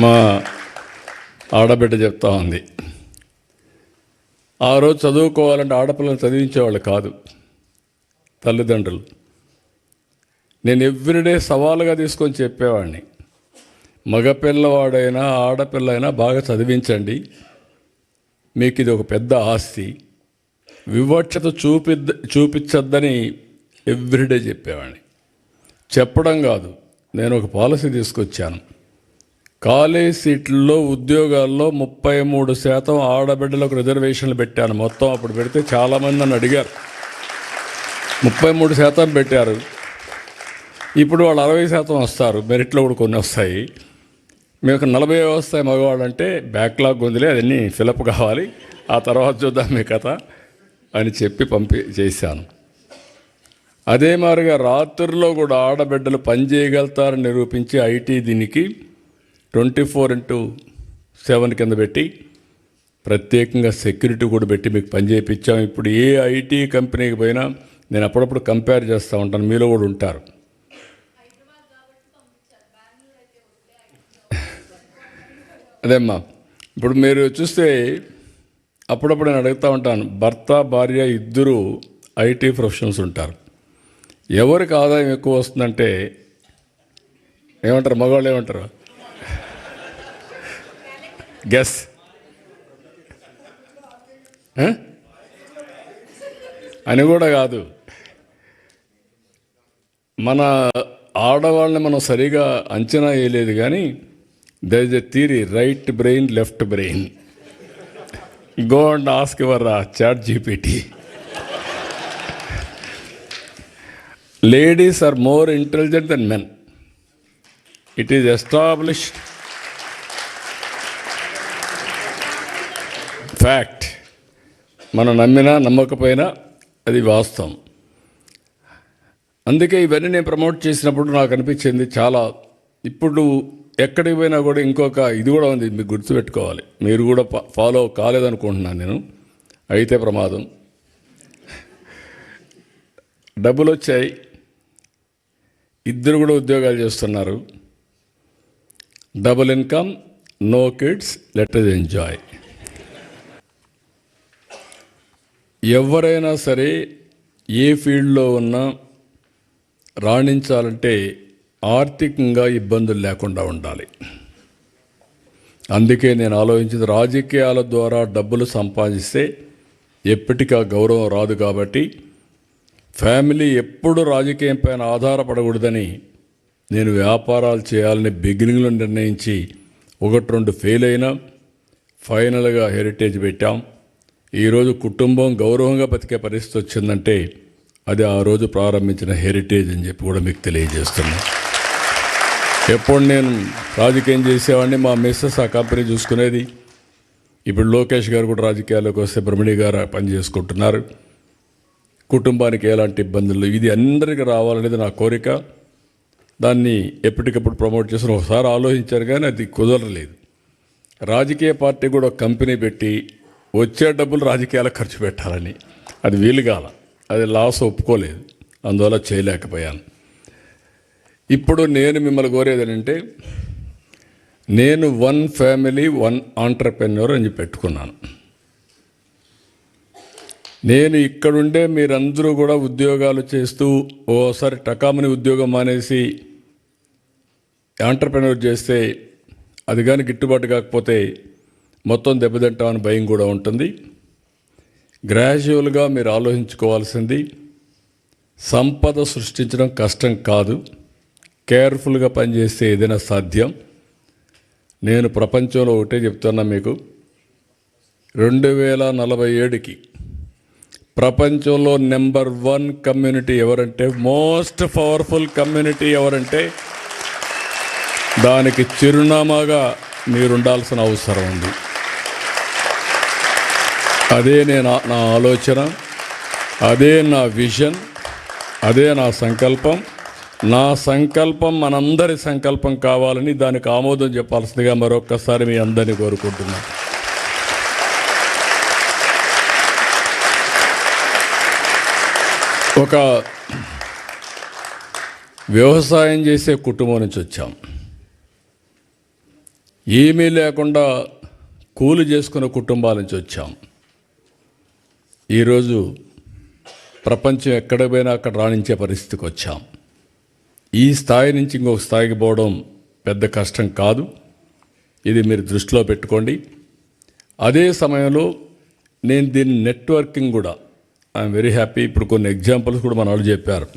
మా ఆడబిడ్డ చెప్తా ఉంది. ఆ రోజు చదువుకోవాలంటే ఆడపిల్లలు చదివించేవాళ్ళు కాదు తల్లిదండ్రులు. నేను ఎవ్రీడే సవాలుగా తీసుకొని చెప్పేవాడిని మగపిల్లవాడైనా ఆడపిల్ల అయినా బాగా చదివించండి మీకు ఇది ఒక పెద్ద ఆస్తి వివక్షత చూపిద్ద చూపించద్దని ఎవ్రీడే చెప్పేవాడిని. చెప్పడం కాదు నేను ఒక పాలసీ తీసుకొచ్చాను. కాలేజ్ సీట్లలో ఉద్యోగాల్లో ముప్పై మూడు శాతం ఆడబిడ్డలకు రిజర్వేషన్లు పెట్టాను. మొత్తం అప్పుడు పెడితే చాలామంది నన్ను అడిగారు. ముప్పై మూడు శాతం పెట్టారు. ఇప్పుడు వాళ్ళు అరవై శాతం వస్తారు. మెరిట్లో కూడా కొన్ని వస్తాయి. మీకు నలభై వస్తాయి మగవాళ్ళు అంటే బ్యాక్లాగ్ ఉందిలే అదన్నీ ఫిలప్ కావాలి. ఆ తర్వాత చూద్దాం మీ కథ అని చెప్పి పంపి చేశాను. అదే మాదిరిగా రాత్రుల్లో కూడా ఆడబిడ్డలు పని చేయగలుగుతారని నిరూపించి ఐటీ దీనికి ట్వంటీ ఫోర్ ఇంటూ సెవెన్ కింద పెట్టి ప్రత్యేకంగా సెక్యూరిటీ కూడా పెట్టి మీకు పని చేయించాం ఇప్పుడు ఏ ఐటీ కంపెనీకి పోయినా నేను అప్పుడప్పుడు కంపేర్ చేస్తూ ఉంటాను. మీలో కూడా ఉంటారు. అదేమ్మా ఇప్పుడు మీరు చూస్తే అప్పుడప్పుడు నేను అడుగుతూ ఉంటాను భర్త భార్య ఇద్దరు ఐటీ ప్రొఫెషనల్స్ ఉంటారు. ఎవరికి ఆదాయం ఎక్కువ వస్తుందంటే ఏమంటారు? మగవాళ్ళు ఏమంటారు? గెస్ అని కూడా కాదు. మన ఆడవాళ్ళని మనం సరిగా అంచనా వేయలేదు కానీ there is a theory right brain left brain go and ask your chat GPT ladies are more intelligent than men it is established fact మనం నమ్మినా నమ్మకపోయినా అది వాస్తవం. అందుకే ఇవన్నీ నేను ప్రమోట్ చేసినప్పుడు నాకు అనిపించింది చాలా. ఇప్పుడు ఎక్కడికి పోయినా కూడా ఇంకొక ఇది కూడా ఉంది మీకు గుర్తుపెట్టుకోవాలి. మీరు కూడా ఫాలో కాలేదనుకుంటున్నాను నేను. అయితే ప్రమాదం. డబ్బులు వచ్చాయి. ఇద్దరు కూడా ఉద్యోగాలు చేస్తున్నారు. Double income no kids let enjoy ఎవరైనా సరే ఏ ఫీల్డ్లో ఉన్నా రాణించాలంటే ఆర్థికంగా ఇబ్బందులు లేకుండా ఉండాలి. అందుకే నేను ఆలోచించింది రాజకీయాల ద్వారా డబ్బులు సంపాదిస్తే ఎప్పటికీ ఆ గౌరవం రాదు కాబట్టి ఫ్యామిలీ ఎప్పుడు రాజకీయం పైన ఆధారపడకూడదని నేను వ్యాపారాలు చేయాలని బిగినింగ్లో నిర్ణయించి ఒకటి రెండు ఫెయిల్ అయినా ఫైనల్గా హెరిటేజ్ పెట్టాం. ఈరోజు కుటుంబం గౌరవంగా బతికే పరిస్థితి వచ్చిందంటే అది ఆ రోజు ప్రారంభించిన హెరిటేజ్ అని చెప్పి కూడా మీకు తెలియజేస్తున్నా. ఎప్పుడు నేను రాజకీయం చేసేవాడిని మా మిస్సెస్ ఆ కంపెనీ చూసుకునేది. ఇప్పుడు లోకేష్ గారు కూడా రాజకీయాల్లోకి వస్తే బ్రహ్మణి గారు పని చేసుకుంటున్నారు. కుటుంబానికి ఎలాంటి ఇబ్బందులు? ఇది అందరికీ రావాలనేది నా కోరిక. దాన్ని ఎప్పటికప్పుడు ప్రమోట్ చేసిన ఒకసారి ఆలోచించారు కానీ అది కుదరలేదు. రాజకీయ పార్టీ కూడా ఒక కంపెనీ పెట్టి వచ్చే డబ్బులు రాజకీయాలకు ఖర్చు పెట్టాలని. అది వీలుగాల అది లాస్ ఒప్పుకోలేదు. అందువల్ల చేయలేకపోయాను. ఇప్పుడు నేను మిమ్మల్ని కోరేది ఏంటంటే నేను వన్ ఫ్యామిలీ వన్ ఆంటర్ప్రెన్యూర్ అని పెట్టుకున్నాను. నేను ఇక్కడుండే మీరందరూ కూడా ఉద్యోగాలు చేస్తూ ఓసారి టకామని ఉద్యోగం మానేసి ఆంటర్ప్రెన్యూర్ చేస్తే అది కానీ గిట్టుబాటు కాకపోతే మొత్తం దెబ్బతింటామని భయం కూడా ఉంటుంది. గ్రాడ్యువల్గా మీరు ఆలోచించుకోవాల్సింది సంపద సృష్టించడం కష్టం కాదు. కేర్ఫుల్గా పనిచేస్తే ఏదైనా సాధ్యం. నేను ప్రపంచంలో ఒకటే చెప్తున్నా మీకు. రెండు వేల నలభై ఏడుకి ప్రపంచంలో నెంబర్ వన్ కమ్యూనిటీ ఎవరంటే మోస్ట్ పవర్ఫుల్ కమ్యూనిటీ ఎవరంటే దానికి చిరునామాగా మీరుండాల్సిన అవసరం ఉంది. అదే నేను నా ఆలోచన అదే నా విజన్ అదే నా సంకల్పం. నా సంకల్పం మనందరి సంకల్పం కావాలని దానికి ఆమోదం చెప్పాల్సిందిగా మరొక్కసారి మీ అందరినీ కోరుకుంటున్నాను. ఒక వ్యవసాయం చేసే కుటుంబం నుంచి వచ్చాం. ఏమీ లేకుండా కూలి చేసుకున్న కుటుంబాల నుంచి వచ్చాం. ఈరోజు ప్రపంచం ఎక్కడ పోయినా అక్కడ రాణించే పరిస్థితికి వచ్చాం. ఈ స్థాయి నుంచి ఇంకొక స్థాయికి పోవడం పెద్ద కష్టం కాదు. ఇది మీరు దృష్టిలో పెట్టుకోండి. అదే సమయంలో నేను దీని నెట్వర్కింగ్ కూడా. ఐఎమ్ వెరీ హ్యాపీ ఇప్పుడు కొన్ని ఎగ్జాంపుల్స్ కూడా మన వాళ్ళు చెప్పారు.